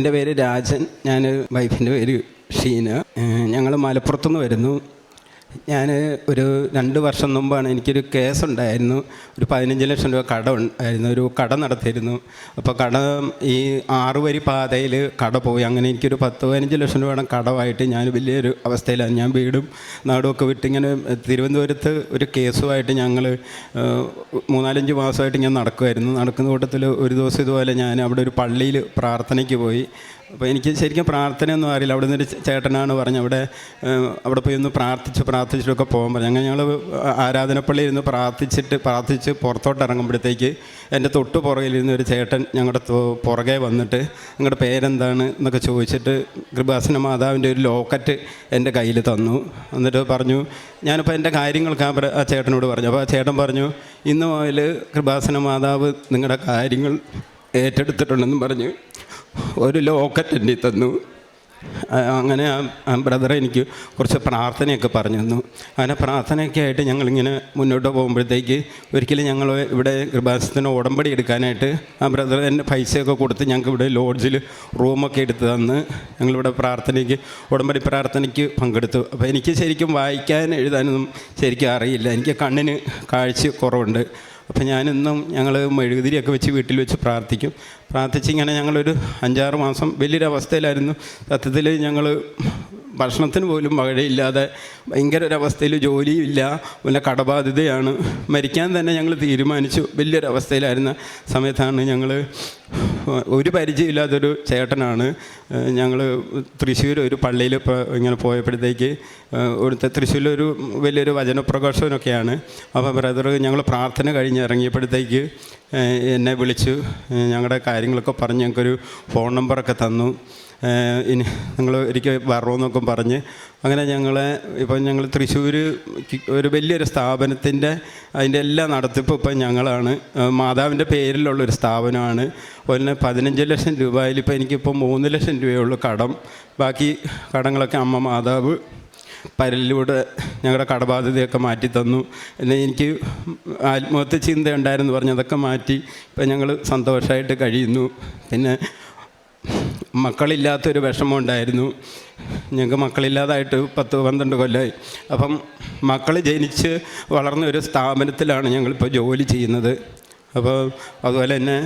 എന്റെ പേര് രാജൻ ഞാൻ വൈഫിന്റെ പേര് ഷീന. ഞങ്ങൾ മലപ്പുറത്തുനിന്ന് വരുന്നു. ഞാൻ ഒരു രണ്ട് വർഷം മുമ്പാണ് എനിക്കൊരു കേസ് ഉണ്ടായിരുന്നു ഒരു പതിനഞ്ച് ലക്ഷം രൂപ കട ഉണ്ടായിരുന്നു ഒരു കട നടത്തിയിരുന്നു. അപ്പോൾ കട ഈ ആറ് വരി പാതയിൽ കട പോയി. അങ്ങനെ എനിക്കൊരു പത്ത് പതിനഞ്ച് ലക്ഷം രൂപയുടെ കടമായിട്ട് ഞാൻ വലിയൊരു അവസ്ഥയിലാണ് ഞാൻ വീടും നാടും ഒക്കെ വിട്ട് ഇങ്ങനെ തിരുവനന്തപുരത്ത് ഒരു കേസുമായിട്ട് ഞങ്ങൾ മൂന്നാലഞ്ച് മാസമായിട്ട് ഞാൻ നടക്കുമായിരുന്നു നടക്കുന്ന കൂട്ടത്തിൽ ഒരു ദിവസം ഇതുപോലെ ഞാൻ അവിടെ ഒരു പള്ളിയിൽ പ്രാർത്ഥനയ്ക്ക് പോയി. അപ്പോൾ എനിക്ക് ശരിക്കും പ്രാർത്ഥനയൊന്നും അറിയില്ല അവിടെ നിന്നൊരു ചേട്ടനാണ് പറഞ്ഞത് അവിടെ അവിടെ പോയി ഒന്ന് പ്രാർത്ഥിച്ച് പ്രാർത്ഥിച്ചിട്ടൊക്കെ പോകാൻ പറഞ്ഞു. അങ്ങനെ ഞങ്ങൾ ആരാധനപ്പള്ളി ഇരുന്ന് പ്രാർത്ഥിച്ചിട്ട് പ്രാർത്ഥിച്ച് പുറത്തോട്ട് ഇറങ്ങുമ്പോഴത്തേക്ക് എന്റെ തൊട്ട് പുറകിലിരുന്ന ഒരു ചേട്ടൻ ഞങ്ങളുടെ പുറകെ വന്നിട്ട് നിങ്ങളുടെ പേരെന്താണ് എന്നൊക്കെ ചോദിച്ചിട്ട് കൃപാസന മാതാവിന്റെ ഒരു ലോക്കറ്റ് എന്റെ കയ്യിൽ തന്നു. എന്നിട്ട് പറഞ്ഞു ഞാനിപ്പോൾ എന്റെ കാര്യങ്ങൾക്ക് ആ ചേട്ടനോട് പറഞ്ഞു. അപ്പോൾ ആ ചേട്ടൻ പറഞ്ഞു ഇന്ന് മുതൽ കൃപാസന മാതാവ് നിങ്ങളുടെ കാര്യങ്ങൾ ഏറ്റെടുത്തിട്ടുണ്ടെന്നും പറഞ്ഞു ഒരു ലോക്കറ്റ് എന്റെ തന്നു. അങ്ങനെ ആ ബ്രദർ എനിക്ക് കുറച്ച് പ്രാർത്ഥനയൊക്കെ പറഞ്ഞു തന്നു. അങ്ങനെ പ്രാർത്ഥനയൊക്കെ ആയിട്ട് ഞങ്ങളിങ്ങനെ മുന്നോട്ട് പോകുമ്പോഴത്തേക്ക് ഒരിക്കലും ഞങ്ങൾ ഇവിടെ കൃപാസത്തിന് ഉടമ്പടി എടുക്കാനായിട്ട് ആ ബ്രദർ എന്റെ പൈസയൊക്കെ കൊടുത്ത് ഞങ്ങൾക്ക് ഇവിടെ ലോഡ്ജിൽ റൂമൊക്കെ എടുത്ത് തന്ന് ഞങ്ങളിവിടെ പ്രാർത്ഥനയ്ക്ക് ഉടമ്പടി പ്രാർത്ഥനയ്ക്ക് പങ്കെടുത്തു. അപ്പോൾ എനിക്ക് ശരിക്കും വായിക്കാൻ എഴുതാനൊന്നും ശരിക്കും അറിയില്ല. എനിക്ക് കണ്ണിന് കാഴ്ച കുറവുണ്ട്. അപ്പോൾ ഞാനിന്നും ഞങ്ങൾ മെഴുകുതിരിയൊക്കെ വെച്ച് വീട്ടിൽ വെച്ച് പ്രാർത്ഥിക്കും. പ്രാർത്ഥിച്ച് ഇങ്ങനെ ഞങ്ങളൊരു അഞ്ചാറ് മാസം വലിയൊരു അവസ്ഥയിലായിരുന്നു സത്യത്തിൽ ഞങ്ങൾ ഭക്ഷണത്തിന് പോലും വകയില്ലാതെ ഭയങ്കര ഒരവസ്ഥയിൽ ജോലിയില്ല. പിന്നെ കടബാധ്യതയാണ്. മരിക്കാൻ തന്നെ ഞങ്ങൾ തീരുമാനിച്ചു. വലിയൊരവസ്ഥയിലായിരുന്ന സമയത്താണ് ഞങ്ങൾ ഒരു പരിചയമില്ലാത്തൊരു ചേട്ടനാണ്. ഞങ്ങൾ തൃശ്ശൂർ ഒരു പള്ളിയിൽ ഇപ്പോൾ ഇങ്ങനെ പോയപ്പോഴത്തേക്ക് ഇവിടുത്തെ തൃശ്ശൂരിലൊരു വലിയൊരു വചനപ്രഘോഷനൊക്കെയാണ് അപ്പോൾ ബ്രദർ ഞങ്ങൾ പ്രാർത്ഥന കഴിഞ്ഞ് ഇറങ്ങിയപ്പോഴത്തേക്ക് എന്നെ വിളിച്ചു. ഞങ്ങളുടെ കാര്യങ്ങളൊക്കെ പറഞ്ഞ് ഞങ്ങൾക്കൊരു ഫോൺ നമ്പറൊക്കെ തന്നു. ഇനി നിങ്ങൾ ഒരിക്കൽ വരണമെന്നൊക്കെ പറഞ്ഞ് അങ്ങനെ ഞങ്ങളെ ഇപ്പം ഞങ്ങൾ തൃശ്ശൂർ ഒരു വലിയൊരു സ്ഥാപനത്തിന്റെ അതിന്റെ എല്ലാ നടത്തിപ്പും ഇപ്പം ഞങ്ങളാണ്. മാതാവിന്റെ പേരിലുള്ളൊരു സ്ഥാപനമാണ്. അതുപോലെ പതിനഞ്ച് ലക്ഷം രൂപയിൽ ഇപ്പോൾ എനിക്കിപ്പോൾ മൂന്ന് ലക്ഷം രൂപയുള്ളൂ കടം. ബാക്കി കടങ്ങളൊക്കെ അമ്മ മാതാവ് പരലിലൂടെ ഞങ്ങളുടെ കടബാധ്യതയൊക്കെ മാറ്റി തന്നു. എന്നെ എനിക്ക് ആത്മഹത്യ ചിന്ത ഉണ്ടായിരുന്നു പറഞ്ഞു അതൊക്കെ മാറ്റി ഇപ്പം ഞങ്ങൾ സന്തോഷമായിട്ട് കഴിയുന്നു. പിന്നെ മക്കളില്ലാത്തൊരു വിഷമം ഉണ്ടായിരുന്നു ഞങ്ങൾക്ക് മക്കളില്ലാതായിട്ട് പത്ത് പന്ത്രണ്ട് കൊല്ലമായി അപ്പം മക്കൾ ജനിച്ച് വളർന്ന ഒരു സ്ഥാപനത്തിലാണ് ഞങ്ങളിപ്പോൾ ജോലി ചെയ്യുന്നത്. അപ്പോൾ അതുപോലെ തന്നെ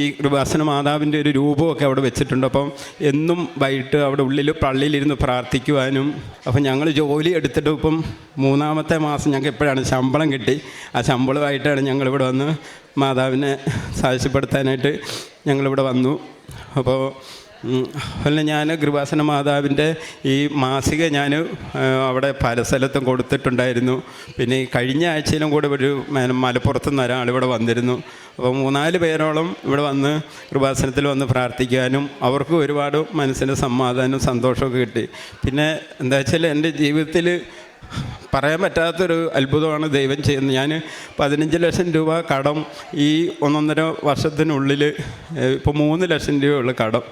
ഈ കൃപാസന മാതാവിന്റെ ഒരു രൂപമൊക്കെ അവിടെ വെച്ചിട്ടുണ്ട്. അപ്പം എന്നും വൈകിട്ട് അവിടെ ഉള്ളിൽ പള്ളിയിലിരുന്ന് പ്രാർത്ഥിക്കുവാനും അപ്പം ഞങ്ങൾ ജോലി എടുത്തിട്ട് ഇപ്പം മൂന്നാമത്തെ മാസം ഞങ്ങൾക്ക് എപ്പോഴാണ് ശമ്പളം കിട്ടി ആ ശമ്പളമായിട്ടാണ് ഞങ്ങളിവിടെ വന്ന് മാതാവിനെ സാക്ഷ്യപ്പെടുത്താനായിട്ട് ഞങ്ങളിവിടെ വന്നു. അപ്പോൾ അതുപോലെ ഞാൻ കൃപാസന മാതാവിന്റെ ഈ മാസിക ഞാൻ അവിടെ പല സ്ഥലത്തും കൊടുത്തിട്ടുണ്ടായിരുന്നു. പിന്നെ ഈ കഴിഞ്ഞ ആഴ്ചയിലും കൂടെ ഒരു മലപ്പുറത്തുനിന്ന് മലപ്പുറത്ത് നിന്ന് ഒരാൾ ഇവിടെ വന്നിരുന്നു. അപ്പോൾ മൂന്നാൽ പേരോളം ഇവിടെ വന്ന് കൃപാസനത്തിൽ വന്ന് പ്രാർത്ഥിക്കാനും അവർക്ക് ഒരുപാട് മനസ്സിന് സമാധാനവും സന്തോഷമൊക്കെ കിട്ടി. പിന്നെ എന്താ വെച്ചാൽ എന്റെ ജീവിതത്തിൽ പറയാൻ പറ്റാത്തൊരു അത്ഭുതമാണ് ദൈവം ചെയ്യുന്നത്. ഞാൻ പതിനഞ്ച് ലക്ഷം രൂപ കടം ഈ ഒന്നൊന്നര വർഷത്തിനുള്ളിൽ ഇപ്പോൾ മൂന്ന് ലക്ഷം രൂപയുള്ള കടം.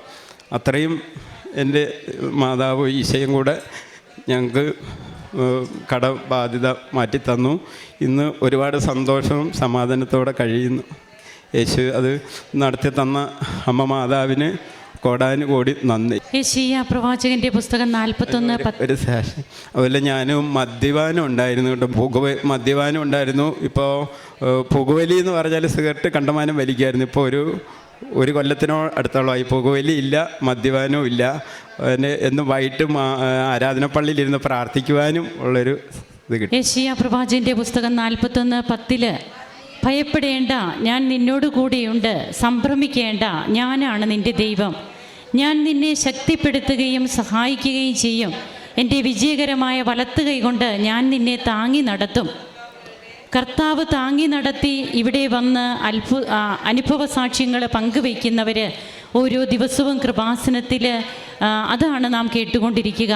അത്രയും എന്റെ മാതാവ് ഈശയും കൂടെ ഞങ്ങൾക്ക് കടബാധ്യത മാറ്റി തന്നു ഇന്ന് ഒരുപാട് സന്തോഷവും സമാധാനത്തോടെ കഴിയുന്നു. യേശു അത് നടത്തി തന്ന അമ്മ മാതാവിന് കോടാനുകോടി നന്ദി. യേശയ്യ പ്രവാചകന്റെ പുസ്തകം നാൽപ്പത്തൊന്ന് പത്ത് ഒരു ശേഷം അതുപോലെ ഞാനും മദ്യപാനം ഉണ്ടായിരുന്നു കേട്ടോ. പുകവ മദ്യപാനം ഉണ്ടായിരുന്നു. ഇപ്പോൾ പുകവലി എന്ന് പറഞ്ഞാൽ സിഗരറ്റ് കണ്ടമാനം വലിക്കായിരുന്നു. ഇപ്പോൾ ഒരു ഒരു കൊല്ലത്തിനോ അടുത്തോളമായി പുകവലി ഇല്ല മദ്യപാനവും ഇല്ല. പിന്നെ എന്നും വൈകിട്ട് ആരാധനപ്പള്ളിയിലിരുന്ന് പ്രാർത്ഥിക്കുവാനും ഉള്ളൊരു ഇത് കിട്ടും. യേശയ്യ പ്രവാചകന്റെ പുസ്തകം നാൽപ്പത്തൊന്ന് പത്തിൽ. ഭയപ്പെടേണ്ട ഞാൻ നിന്നോട് കൂടെയുണ്ട് സംഭ്രമിക്കേണ്ട ഞാനാണ് നിന്റെ ദൈവം. ഞാൻ നിന്നെ ശക്തിപ്പെടുത്തുകയും സഹായിക്കുകയും ചെയ്യും. എന്റെ വിജയകരമായ വലത്ത് കൈകൊണ്ട് ഞാൻ നിന്നെ താങ്ങി നടത്തും. കർത്താവ് താങ്ങി നടത്തി ഇവിടെ വന്ന് അത്ഭു അനുഭവ സാക്ഷ്യങ്ങൾ പങ്കുവയ്ക്കുന്നവർ ഓരോ ദിവസവും കൃപാസനത്തിൽ അതാണ് നാം കേട്ടുകൊണ്ടിരിക്കുക.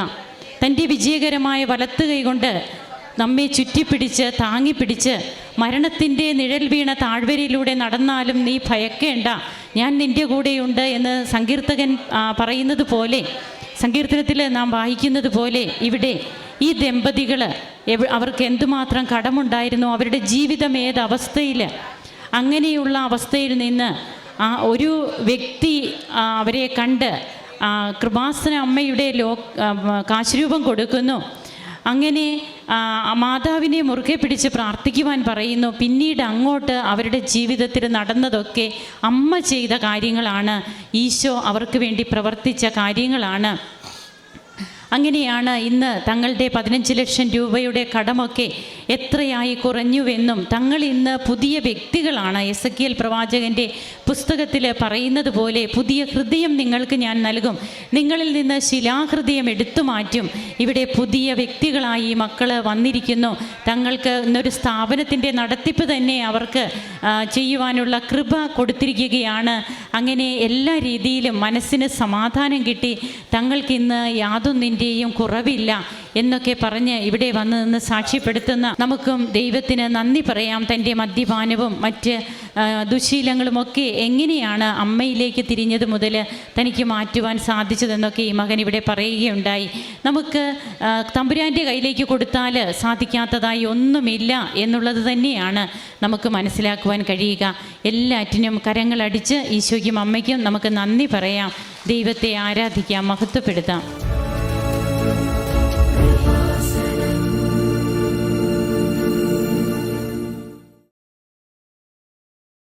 തന്റെ വിജയകരമായ വലത്ത് കൈകൊണ്ട് നമ്മെ ചുറ്റിപ്പിടിച്ച് താങ്ങിപ്പിടിച്ച് മരണത്തിന്റെ നിഴൽ വീണ താഴ്വരയിലൂടെ നടന്നാലും നീ ഭയക്കേണ്ട. ഞാൻ നിന്റെ കൂടെയുണ്ട് എന്ന് സങ്കീർത്തകൻ പറയുന്നത് പോലെ സങ്കീർത്തനത്തിൽ നാം വായിക്കുന്നത് പോലെ ഇവിടെ ഈ ദമ്പതികൾ അവർക്ക് എന്തുമാത്രം കടമുണ്ടായിരുന്നു അവരുടെ ജീവിതം ഏത് അവസ്ഥയിൽ അങ്ങനെയുള്ള അവസ്ഥയിൽ നിന്ന് ആ ഒരു വ്യക്തി അവരെ കണ്ട് കൃപാസന അമ്മയുടെ ലോ കാശുരൂപം കൊടുക്കുന്നു. അങ്ങനെ മാതാവിനെ മുറുകെ പിടിച്ച് പ്രാർത്ഥിക്കുവാൻ പറയുന്നു. പിന്നീട് അങ്ങോട്ട് അവരുടെ ജീവിതത്തിൽ നടന്നതൊക്കെ അമ്മ ചെയ്ത കാര്യങ്ങളാണ്. ഈശോ അവർക്ക് വേണ്ടി പ്രവർത്തിച്ച കാര്യങ്ങളാണ്. അങ്ങനെയാണ് ഇന്ന് തങ്ങളുടെ പതിനഞ്ച് ലക്ഷം രൂപയുടെ കടമൊക്കെ എത്രയായി കുറഞ്ഞുവെന്നും തങ്ങൾ ഇന്ന് പുതിയ വ്യക്തികളാണ്. എസ് എൽ പ്രവാചകന്റെ പുസ്തകത്തിൽ പറയുന്നത് പോലെ പുതിയ ഹൃദയം നിങ്ങൾക്ക് ഞാൻ നൽകും. നിങ്ങളിൽ നിന്ന് ശിലാഹൃദയം എടുത്തു മാറ്റും. ഇവിടെ പുതിയ വ്യക്തികളായി മക്കൾ വന്നിരിക്കുന്നു. തങ്ങൾക്ക് ഇന്നൊരു സ്ഥാപനത്തിന്റെ നടത്തിപ്പ് തന്നെ അവർക്ക് ചെയ്യുവാനുള്ള കൃപ കൊടുത്തിരിക്കുകയാണ്. അങ്ങനെ എല്ലാ രീതിയിലും മനസ്സിന് സമാധാനം കിട്ടി. തങ്ങൾക്കിന്ന് യാതൊന്നിന്റെയും കുറവില്ല എന്നൊക്കെ പറഞ്ഞ് ഇവിടെ വന്ന് നിന്ന് സാക്ഷ്യപ്പെടുത്തുന്ന നമുക്കും ദൈവത്തിന് നന്ദി പറയാം. തന്റെ മദ്യപാനവും മറ്റ് ദുശീലങ്ങളും ദുശീലങ്ങളുമൊക്കെ എങ്ങനെയാണ് അമ്മയിലേക്ക് തിരിഞ്ഞത് മുതൽ തനിക്ക് മാറ്റുവാൻ സാധിച്ചതെന്നൊക്കെ ഈ മകൻ ഇവിടെ പറയുകയുണ്ടായി. നമുക്ക് തമ്പുരാന്റെ കയ്യിലേക്ക് കൊടുത്താൽ സാധിക്കാത്തതായി ഒന്നുമില്ല എന്നുള്ളത് തന്നെയാണ് നമുക്ക് മനസ്സിലാക്കുവാൻ കഴിയുക. എല്ലാറ്റിനും കരങ്ങളടിച്ച് ഈശോയ്ക്കും അമ്മയ്ക്കും നമുക്ക് നന്ദി പറയാം. ദൈവത്തെ ആരാധിക്കാം മഹത്വപ്പെടുത്താം.